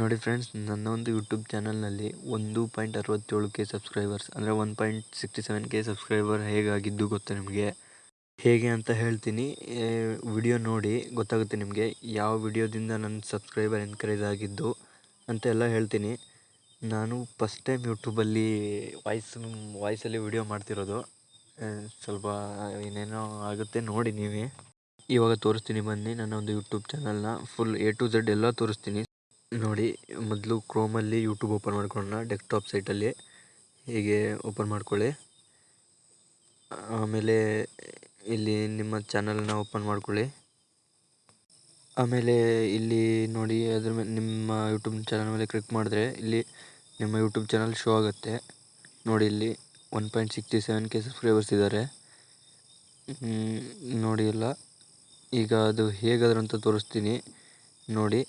ನೋಡಿ ಫ್ರೆಂಡ್ಸ್ ನನ್ನ ಒಂದು ಯೂಟ್ಯೂಬ್ ಚಾನಲ್ನಲ್ಲಿ ಒಂದು ಪಾಯಿಂಟ್ ಅರವತ್ತೇಳು ಕೆ ಸಬ್ಸ್ಕ್ರೈಬರ್ಸ್ ಅಂದರೆ one point sixty seven K subscriber ಹೇಗಾಗಿದ್ದು ಗೊತ್ತಾ ನಿಮಗೆ? ಹೇಗೆ ಅಂತ ಹೇಳ್ತೀನಿ. ವಿಡಿಯೋ ನೋಡಿ, ಗೊತ್ತಾಗುತ್ತೆ ನಿಮಗೆ ಯಾವ ವಿಡಿಯೋದಿಂದ ನನ್ನ ಸಬ್ಸ್ಕ್ರೈಬರ್ ಎನ್ಕರೇಜ್ ಆಗಿದ್ದು ಅಂತೆಲ್ಲ ಹೇಳ್ತೀನಿ. ನಾನು ಫಸ್ಟ್ ಟೈಮ್ ಯೂಟ್ಯೂಬಲ್ಲಿ ವಾಯ್ಸ್ ವಾಯ್ಸಲ್ಲಿ ವಿಡಿಯೋ ಮಾಡ್ತಿರೋದು. ಸ್ವಲ್ಪ, ಏನೇನೋ ಆಗುತ್ತೆ ನೋಡಿ ನೀವೇ. ಇವಾಗ ತೋರಿಸ್ತೀನಿ ಬನ್ನಿ, ನನ್ನ ಒಂದು ಯೂಟ್ಯೂಬ್ ಚಾನಲ್ನ ಫುಲ್ ಎ ಟು ಝಡ್ ಎಲ್ಲ ತೋರಿಸ್ತೀನಿ. ನೋಡಿ, ಮೊದಲು ಕ್ರೋಮಲ್ಲಿ ಯೂಟ್ಯೂಬ್ ಓಪನ್ ಮಾಡ್ಕೊಳ್ಳೋಣ ಡೆಸ್ಕ್ಟಾಪ್ ಸೈಟಲ್ಲಿ ಹೀಗೆ ಓಪನ್ ಮಾಡ್ಕೊಳ್ಳಿ. ಆಮೇಲೆ ಇಲ್ಲಿ ನಿಮ್ಮ ಚಾನಲ್ನ ಓಪನ್ ಮಾಡ್ಕೊಳ್ಳಿ. ಆಮೇಲೆ ಇಲ್ಲಿ ನೋಡಿ, ಅದ್ರ ಮೇಲೆ ನಿಮ್ಮ ಯೂಟ್ಯೂಬ್ ಚಾನಲ್ ಮೇಲೆ ಕ್ಲಿಕ್ ಮಾಡಿದ್ರೆ ಇಲ್ಲಿ ನಿಮ್ಮ ಯೂಟ್ಯೂಬ್ ಚಾನಲ್ ಶೋ ಆಗುತ್ತೆ. ನೋಡಿ, ಇಲ್ಲಿ one point sixty seven K subscribers ಇದ್ದಾರೆ ನೋಡಿ ಎಲ್ಲ. ಈಗ ಅದು ಹೇಗಾದ್ರಂತ ತೋರಿಸ್ತೀನಿ. ನೋಡಿ.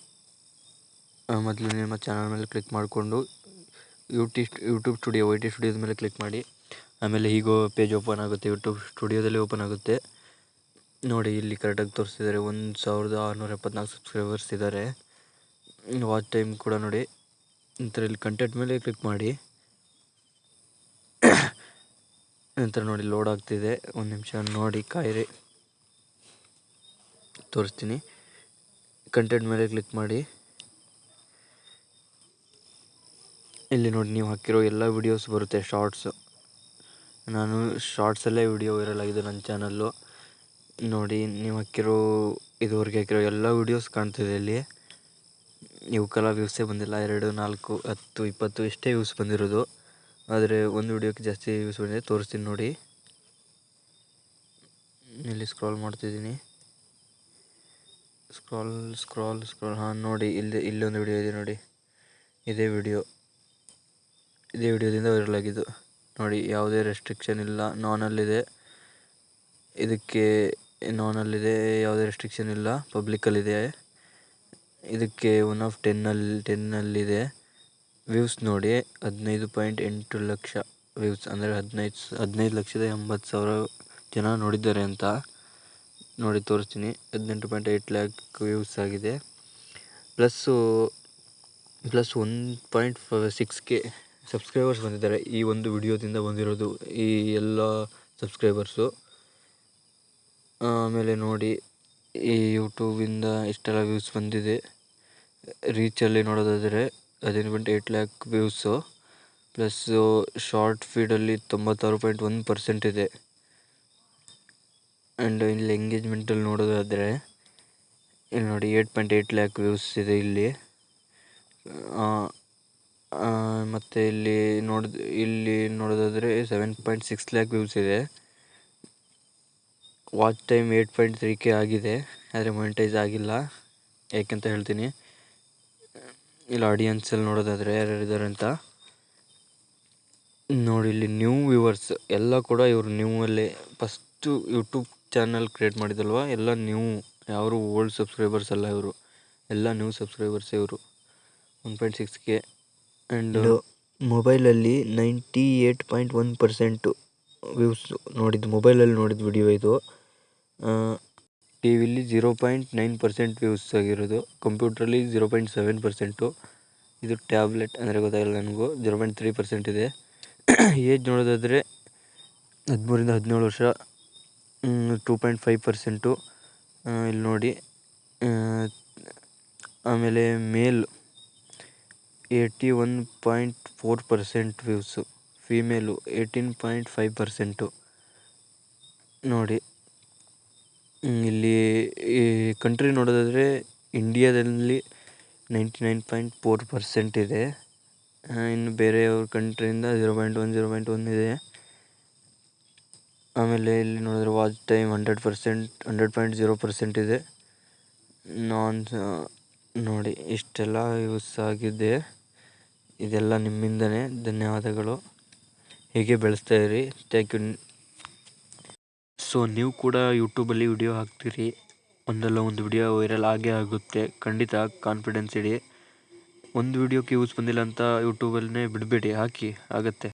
ಮೊದಲು ನಿಮ್ಮ ಚಾನಲ್ ಮೇಲೆ ಕ್ಲಿಕ್ ಮಾಡಿಕೊಂಡು ಯೂಟಿ ಯೂಟ್ಯೂಬ್ ಸ್ಟುಡಿಯೋ ವೈ ಟಿ ಸ್ಟುಡಿಯೋದ ಮೇಲೆ ಕ್ಲಿಕ್ ಮಾಡಿ. ಆಮೇಲೆ ಹೀಗೋ ಪೇಜ್ ಓಪನ್ ಆಗುತ್ತೆ ಯೂಟ್ಯೂಬ್ ಸ್ಟುಡಿಯೋದಲ್ಲಿ ಓಪನ್ ಆಗುತ್ತೆ. ನೋಡಿ, ಇಲ್ಲಿ ಕರೆಕ್ಟಾಗಿ ತೋರಿಸ್ತಿದ್ದಾರೆ. ಒಂದು ಸಾವಿರದ ಆರುನೂರ ಎಪ್ಪತ್ನಾಲ್ಕು ಸಬ್ಸ್ಕ್ರೈಬರ್ಸ್ ಇದ್ದಾರೆ. ವಾಚ್ ಟೈಮ್ ಕೂಡ ನೋಡಿ. ನಂತರ ಇಲ್ಲಿ ಕಂಟೆಂಟ್ ಮೇಲೆ ಕ್ಲಿಕ್ ಮಾಡಿ. ನಂತರ ನೋಡಿ ಲೋಡ್ ಆಗ್ತಿದೆ. ಒಂದು ನಿಮಿಷ ನೋಡಿ, ಕಾಯಿರಿ. ತೋರಿಸ್ತೀನಿ. ಕಂಟೆಂಟ್ ಮೇಲೆ ಕ್ಲಿಕ್ ಮಾಡಿ. ಇಲ್ಲಿ ನೋಡಿ ನೀವು ಹಾಕಿರೋ ಎಲ್ಲ ವಿಡಿಯೋಸ್ ಬರುತ್ತೆ ಶಾರ್ಟ್ಸು ನಾನು ಶಾರ್ಟ್ಸಲ್ಲೇ ವಿಡಿಯೋ ವೈರಲ್ ಆಗಿದೆ ನನ್ನ ಚಾನಲ್ಲು ನೋಡಿ, ನೀವು ಹಾಕಿರೋ, ಇದುವರೆಗೆ ಹಾಕಿರೋ ಎಲ್ಲ ವಿಡಿಯೋಸ್ ಕಾಣ್ತಿದೆ ಇಲ್ಲಿ. ಇವಕ್ಕೆಲ್ಲ ವ್ಯೂಸೇ ಬಂದಿಲ್ಲ, ಎರಡು, ನಾಲ್ಕು, ಹತ್ತು, ಇಪ್ಪತ್ತು, ಇಷ್ಟೇ ವ್ಯೂಸ್ ಬಂದಿರೋದು. ಆದರೆ ಒಂದು ವಿಡಿಯೋಕ್ಕೆ ಜಾಸ್ತಿ ವ್ಯೂಸ್ ಬಂದಿದೆ, ತೋರಿಸ್ತೀನಿ ನೋಡಿ. ಇಲ್ಲಿ ಸ್ಕ್ರಾಲ್ ಮಾಡ್ತಿದ್ದೀನಿ. ಸ್ಕ್ರಾಲ್ ಸ್ಕ್ರಾಲ್ ಸ್ಕ್ರಾಲ್ ಹಾಂ, ನೋಡಿ, ಇಲ್ಲಿ ಇಲ್ಲೊಂದು ವಿಡಿಯೋ ಇದೆ ನೋಡಿ. ಇದೇ ವಿಡಿಯೋ ಇದೇ ವಿಡಿಯೋದಿಂದ ವೈರಲ್ ಆಗಿದ್ದು. ನೋಡಿ, ಯಾವುದೇ ರೆಸ್ಟ್ರಿಕ್ಷನ್ ಇಲ್ಲ. ನಾನಲ್ಲಿದೆ ಇದಕ್ಕೆ ನಾನಲ್ಲಿದೆ ಯಾವುದೇ ರೆಸ್ಟ್ರಿಕ್ಷನ್ ಇಲ್ಲ. ಪಬ್ಲಿಕ್ಕಲ್ಲಿದೆ ಇದಕ್ಕೆ ಒನ್ ಆಫ್ ಟೆನ್ನಲ್ಲಿ ಟೆನ್ನಲ್ಲಿದೆ ವ್ಯೂಸ್ ನೋಡಿ, ಹದಿನೈದು ಪಾಯಿಂಟ್ ಎಂಟು ಲಕ್ಷ ವ್ಯೂಸ್ ಅಂದರೆ ಹದಿನೈದು ಹದಿನೈದು ಲಕ್ಷದ ಎಂಬತ್ತು ಸಾವಿರ ಜನ ನೋಡಿದ್ದಾರೆ ಅಂತ ನೋಡಿ ತೋರಿಸ್ತೀನಿ. ಹದಿನೆಂಟು ಪಾಯಿಂಟ್ ಏಯ್ಟ್ ಲ್ಯಾಕ್ ವ್ಯೂಸ್ ಆಗಿದೆ. Plus plus one point six K subscribers ಬಂದಿದ್ದಾರೆ. ಈ ಒಂದು ವಿಡಿಯೋದಿಂದ ಬಂದಿರೋದು ಈ ಎಲ್ಲ ಸಬ್ಸ್ಕ್ರೈಬರ್ಸು ಆಮೇಲೆ ನೋಡಿ, ಈ ಯೂಟ್ಯೂಬಿಂದ ಇಷ್ಟೆಲ್ಲ ವ್ಯೂಸ್ ಬಂದಿದೆ. ರೀಚಲ್ಲಿ ನೋಡೋದಾದರೆ ಹದಿನೈದು point eight lakh views plus short ಫೀಡಲ್ಲಿ ತೊಂಬತ್ತಾರು ಪಾಯಿಂಟ್ ಒಂದು ಪರ್ಸೆಂಟ್ ಇದೆ. ಆ್ಯಂಡ್ ಇಲ್ಲಿ ಎಂಗೇಜ್ಮೆಂಟಲ್ಲಿ ನೋಡೋದಾದರೆ, ಇಲ್ಲಿ ನೋಡಿ eight point eight lakh views ಇದೆ ಇಲ್ಲಿ. ಮತ್ತು ಇಲ್ಲಿ ನೋಡಿದ, ಇಲ್ಲಿ ನೋಡೋದಾದರೆ seven point six lakh views ಇದೆ. Watch time eight point three K ಆಗಿದೆ. ಆದರೆ ಮೊನಿಟೈಸ್ ಆಗಿಲ್ಲ. ಯಾಕೆಂತ ಹೇಳ್ತೀನಿ? ಇಲ್ಲಿ ಆಡಿಯನ್ಸಲ್ಲಿ ನೋಡೋದಾದರೆ ಯಾರ್ಯಾರಿದ್ದಾರೆ ಅಂತ. ನೋಡಿ, ಇಲ್ಲಿ ನ್ಯೂ ವ್ಯೂವರ್ಸ್ ಎಲ್ಲ ಕೂಡ ಇವರು ನ್ಯೂ ಅಲ್ಲಿ ಫಸ್ಟು ಯೂಟ್ಯೂಬ್ ಚಾನಲ್ ಕ್ರಿಯೇಟ್ ಮಾಡಿದಲ್ವ? ಎಲ್ಲ ನ್ಯೂ ಯಾರು ಓಲ್ಡ್ ಸಬ್ಸ್ಕ್ರೈಬರ್ಸ್ ಅಲ್ಲ ಇವರು. ಎಲ್ಲ ನ್ಯೂ ಸಬ್ಸ್ಕ್ರೈಬರ್ಸ್ ಇವರು. One point six K and ಮೊಬೈಲಲ್ಲಿ ninety eight point one percent views ನೋಡಿದ್ದು, ಮೊಬೈಲಲ್ಲಿ ನೋಡಿದ ವಿಡಿಯೋ ಇದು. ಟಿ ವಿಲಿ zero point nine percent views ಆಗಿರೋದು, ಕಂಪ್ಯೂಟ್ರಲ್ಲಿ ಜೀರೋ ಪಾಯಿಂಟ್ ಸೆವೆನ್ ಪರ್ಸೆಂಟು. ಇದು ಟ್ಯಾಬ್ಲೆಟ್ ಅಂದರೆ ಗೊತ್ತಾಗಿಲ್ಲ ನನಗೂ, ಜೀರೋ ಪಾಯಿಂಟ್ ತ್ರೀ ಪರ್ಸೆಂಟ್ ಇದೆ. ಏಜ್ ನೋಡೋದಾದರೆ ಹದಿಮೂರಿಂದ ಹದಿನೇಳು ವರ್ಷ ಟೂ ಪಾಯಿಂಟ್ ಫೈವ್ ಪರ್ಸೆಂಟು. ಇಲ್ಲಿ ನೋಡಿ ಆಮೇಲೆ male eighty one point four percent views female eighteen point five percent ನೋಡಿ ಇಲ್ಲಿ ಈ ಕಂಟ್ರಿ ನೋಡೋದಾದರೆ ಇಂಡಿಯಾದಲ್ಲಿ ninety nine point four percent ಇದೆ ಇನ್ನು ಬೇರೆಯವ್ರ ಕಂಟ್ರಿಯಿಂದ zero point one zero point one ಇದೆ. ಆಮೇಲೆ ಇಲ್ಲಿ ನೋಡಿದ್ರೆ watch time hundred percent hundred point zero percent ಇದೆ. ನಾನ್ ನೋಡಿ, ಇಷ್ಟೆಲ್ಲ ಯೂಸ್ ಆಗಿದೆ. ಇದೆಲ್ಲ ನಿಮ್ಮಿಂದನೇ ಧನ್ಯವಾದಗಳು. ಹೀಗೆ ಬೆಳೆಸ್ತಾ ಇರಿ. ಥ್ಯಾಂಕ್ ಯು ಸೊ ನೀವು ಕೂಡ ಯೂಟ್ಯೂಬಲ್ಲಿ ವಿಡಿಯೋ ಹಾಕ್ತೀರಿ. ಒಂದಲ್ಲ ಒಂದು ವಿಡಿಯೋ ವೈರಲ್ ಆಗೇ ಆಗುತ್ತೆ. ಖಂಡಿತ ಕಾನ್ಫಿಡೆನ್ಸ್ ಇಡಿ. ಒಂದು ವಿಡಿಯೋಕ್ಕೆ ಯೂಸ್ ಬಂದಿಲ್ಲ ಅಂತ ಯೂಟ್ಯೂಬಲ್ಲೇ ಬಿಡಬೇಡಿ. ಹಾಕಿ, ಆಗುತ್ತೆ.